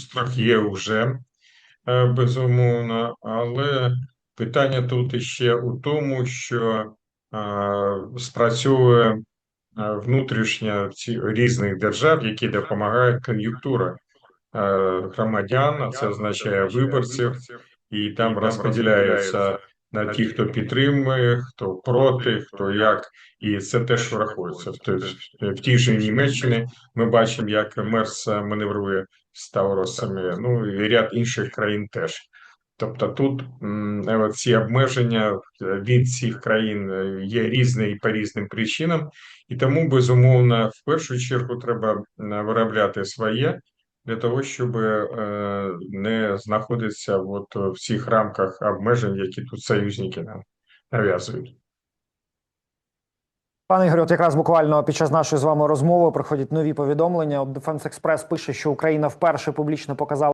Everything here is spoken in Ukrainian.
страх є вже, е, безумовно, але питання тут іще у тому, що е, спрацьовує е, внутрішня різних держав, які допомагають кон'юнктура громадян, а це означає виборців, і там розподіляються на ті, хто підтримує, хто проти, хто як, і це теж враховується. В в тій же Німеччині ми бачимо, як Мерс маневрує з Тауросами, ну і ряд інших країн теж. Тобто тут ці обмеження е, від цих країн е, є різні і по різним причинам, і тому безумовно в першу чергу треба виробляти своє для того, щоб е, не знаходитися от в цих рамках обмежень, які тут союзники нам нав'язують. Пане Ігорю, от якраз буквально під час нашої з вами розмови приходять нові повідомлення. От Defense Express пише, що Україна вперше публічно показала.